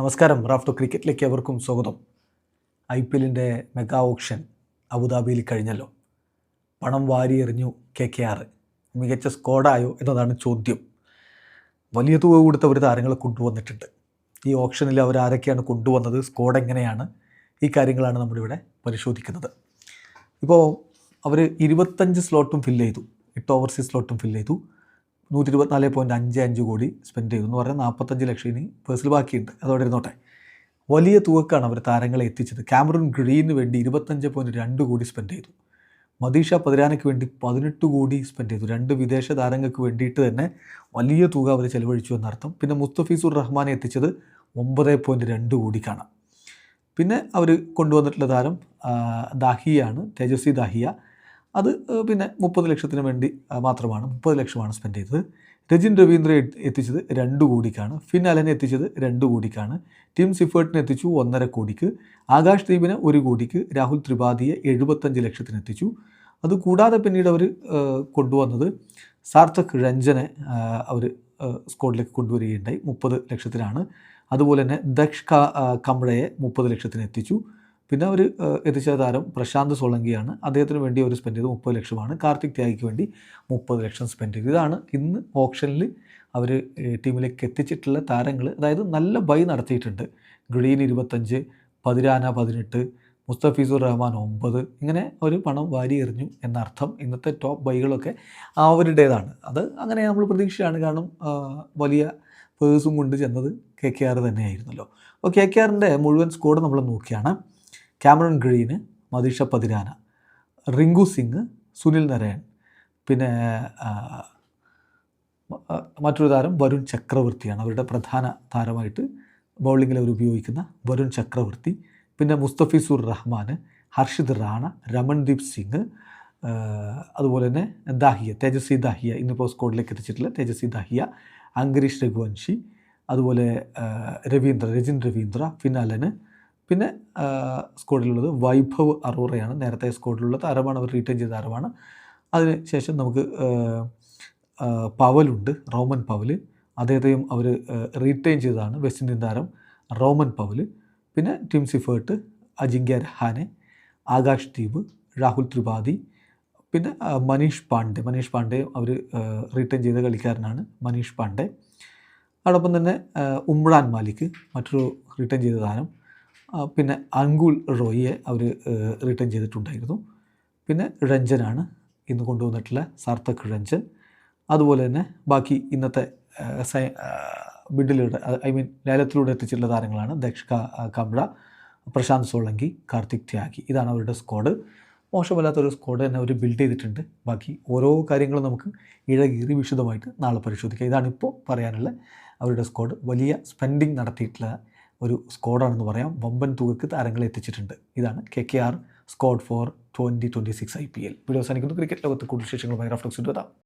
നമസ്കാരം. റാഫ്റ്റോ ക്രിക്കറ്റിലേക്ക് അവർക്കും സ്വാഗതം. ഐ പി എല്ലിന്റെ മെഗാ ഓപ്ഷൻ അബുദാബിയിൽ കഴിഞ്ഞല്ലോ. പണം വാരി എറിഞ്ഞു കെ കെ ആർ. മികച്ച സ്ക്വാഡായോ എന്നതാണ് ചോദ്യം. വലിയ തുക കൊടുത്ത് അവർ താരങ്ങളെ കൊണ്ടുവന്നിട്ടുണ്ട്. ഈ ഓപ്ഷനിൽ അവർ ആരൊക്കെയാണ് കൊണ്ടുവന്നത് സ്ക്വാഡ് എങ്ങനെയാണ്? ഈ കാര്യങ്ങളാണ് നമ്മളിവിടെ പരിശോധിക്കുന്നത്. ഇപ്പോൾ അവർ ഇരുപത്തഞ്ച് സ്ലോട്ടും ഫില്ല് ചെയ്തു. എട്ട് ഓവർസീസ് സ്ലോട്ടും ഫില്ല് ചെയ്തു. നൂറ്റി ഇരുപത്തിനാല് പോയിന്റ് അഞ്ച് അഞ്ച് കോടി സ്പെൻഡ് ചെയ്തു. എന്ന് പറഞ്ഞാൽ നാൽപ്പത്തഞ്ച് ലക്ഷം ഇനി പേഴ്സിൽ ബാക്കിയുണ്ട്. അതോടെ ഇരുന്നോട്ടെ. വലിയ തുകക്കാണ് അവർ താരങ്ങളെ എത്തിച്ചത്. ക്യാമറൂൺ ഗ്രീന് വേണ്ടി ഇരുപത്തഞ്ച് പോയിന്റ് രണ്ട് കോടി സ്പെൻഡ് ചെയ്തു. മദീഷ പതിരാനയ്ക്ക് വേണ്ടി പതിനെട്ട് കോടി സ്പെൻഡ് ചെയ്തു. രണ്ട് വിദേശ താരങ്ങൾക്ക് വേണ്ടിയിട്ട് തന്നെ വലിയ തുക അവർ ചെലവഴിച്ചു എന്നർത്ഥം. പിന്നെ മുസ്തഫീസുർ റഹ്മാനെ എത്തിച്ചത് ഒമ്പത് പോയിന്റ് രണ്ട് കോടിക്കാണ്. പിന്നെ അവർ കൊണ്ടുവന്നിട്ടുള്ള താരം ദാഹിയാണ് തേജസ്വി ദാഹിയ. അത് പിന്നെ മുപ്പത് ലക്ഷത്തിന് വേണ്ടി മാത്രമാണ് മുപ്പത് ലക്ഷമാണ് സ്പെൻഡ് ചെയ്തത്. രജിൻ രവീന്ദ്ര എത്തി- എത്തിച്ചത് രണ്ട് കോടിക്കാണ്. ഫിൻ അലനെ എത്തിച്ചത് രണ്ട് കോടിക്കാണ്. ടിം സിഫേർട്ടിനെ എത്തിച്ചു ഒന്നര കോടിക്ക്. ആകാശ് ദീപിനെ ഒരു കോടിക്ക്. രാഹുൽ ത്രിപാഠിയെ എഴുപത്തഞ്ച് ലക്ഷത്തിന് എത്തിച്ചു. അതുകൂടാതെ പിന്നീട് അവർ കൊണ്ടുവന്നത് സാർത്ഥക് രഞ്ജനെ അവർ സ്ക്വാഡിലേക്ക് കൊണ്ടുവരികയുണ്ടായി. മുപ്പത് ലക്ഷത്തിനാണ്. അതുപോലെ തന്നെ ദക്ഷ് ക- ആ, മുപ്പത് ലക്ഷത്തിന് എത്തിച്ചു. പിന്നെ ഒരു എത്തിച്ച താരം പ്രശാന്ത് സോളങ്കിയാണ്. അദ്ദേഹത്തിന് വേണ്ടി അവർ സ്പെൻഡ് ചെയ്തത് മുപ്പത് ലക്ഷമാണ്. കാർത്തിക് ത്യാഗിക്ക് വേണ്ടി മുപ്പത് ലക്ഷം സ്പെൻഡ് ചെയ്തു. ഇതാണ് ഇന്ന് ഓപ്ഷനിൽ അവർ ടീമിലേക്ക് എത്തിച്ചിട്ടുള്ള താരങ്ങൾ അതായത് നല്ല ബൈ നടത്തിയിട്ടുണ്ട്. ഗ്രീൻ ഇരുപത്തഞ്ച് പതിരാന പതിനെട്ട് മുസ്തഫീസുർ റഹ്മാൻ ഒമ്പത്. ഇങ്ങനെ ഒരു പണം വാരി എറിഞ്ഞു എന്നർത്ഥം ഇന്നത്തെ ടോപ്പ് ബൈകളൊക്കെ അവരുടേതാണ്. അത് അങ്ങനെ നമ്മൾ പ്രതീക്ഷയാണ് കാരണം വലിയ പേഴ്സും കൊണ്ട് ചെന്നത് കെ കെ ആർ തന്നെയായിരുന്നല്ലോ. അപ്പോൾ കെ കെ ആറിന്റെ മുഴുവൻ സ്കോഡ് നമ്മൾ നോക്കിയാണ്. ക്യാമറൺ ഗ്രീന് മതീഷ പതിരാന റിങ്കു സിംഗ് സുനിൽ നരയൻ പിന്നെ മറ്റൊരു താരം വരുൺ ചക്രവർത്തിയാണ്. അവരുടെ പ്രധാന താരമായിട്ട് ബൗളിങ്ങിൽ അവർ ഉപയോഗിക്കുന്ന വരുൺ ചക്രവർത്തി. പിന്നെ മുസ്തഫീസുർ റഹ്മാൻ ഹർഷിദ് റാണ രമൺദീപ് സിംഗ് അതുപോലെ തന്നെ ദാഹിയ തേജസ്വി ദാഹിയ ഇന്നിപ്പോൾ സ്കോഡിലേക്ക് എത്തിച്ചിട്ടുള്ള തേജസ്വി ദാഹിയ അങ്കരീഷ് രഘുവൻഷി അതുപോലെ രവീന്ദ്ര രജിൻ രവീന്ദ്ര ഫിനാലന് പിന്നെ സ്കോഡിലുള്ളത് സ്ക്വാഡിലുള്ളത് വൈഭവ് അറോറയാണ്. നേരത്തെ സ്ക്വാഡിലുള്ള താരമാണ്. അവർ റീറ്റേൺ ചെയ്ത അരവാണ് അതിന് ശേഷം നമുക്ക് പവലുണ്ട്. റോമൻ പവൽ അദ്ദേഹത്തെയും അവർ റീറ്റെയിൻ ചെയ്തതാണ്. വെസ്റ്റ് ഇന്ത്യൻ താരം റോമൻ പവൽ പിന്നെ ടിം സിഫേർട്ട് അജിങ്ക്യ രഹാനെ ആകാശ് ദീപ് രാഹുൽ ത്രിപാഠി പിന്നെ മനീഷ് പാണ്ഡെ. മനീഷ് പാണ്ഡെ അവർ റീറ്റേൺ ചെയ്ത കളിക്കാരനാണ് മനീഷ് പാണ്ഡെ. അതോടൊപ്പം തന്നെ ഉമ്രാൻ മാലിക് മറ്റൊരു റിട്ടേൺ ചെയ്ത താരം പിന്നെ അങ്കുൽ റോയിയെ അവർ റിട്ടേൺ ചെയ്തിട്ടുണ്ടായിരുന്നു. പിന്നെ രഞ്ജനാണ് ഇന്ന് കൊണ്ടുവന്നിട്ടുള്ള സാർത്ഥക് രഞ്ജൻ. അതുപോലെ തന്നെ ബാക്കി ഇന്നത്തെ സൈ- ബിഡിലൂടെ ഐ മീൻ ലേലത്തിലൂടെ എത്തിച്ചിട്ടുള്ള താരങ്ങളാണ് ദക്ഷ കമ്ര പ്രശാന്ത് സോളങ്കി കാർത്തിക് ത്യാഗി. ഇതാണ് അവരുടെ സ്ക്വാഡ് മോശമല്ലാത്തൊരു സ്ക്വാഡ് തന്നെ അവർ ബിൽഡ് ചെയ്തിട്ടുണ്ട്. ബാക്കി ഓരോ കാര്യങ്ങളും നമുക്ക് ഇഴകീറി വിശദമായിട്ട് നാളെ പരിശോധിക്കാം. ഇതാണ് ഇപ്പോൾ പറയാനുള്ള അവരുടെ സ്ക്വാഡ് വലിയ സ്പെൻഡിങ് നടത്തിയിട്ടുള്ള ഒരു സ്ക്വാഡാണെന്ന് പറയാം. വമ്പൻ തുകക്ക് താരങ്ങളെ എത്തിച്ചിട്ടുണ്ട്. ഇതാണ് K K R squad for twenty twenty six I P L. Video അവസാനിക്കുന്നു. ക്രിക്കറ്റ് ലോകത്ത് കൂടുതൽ വിശേഷങ്ങളുമായി റഫ്ലക്സ് എത്താം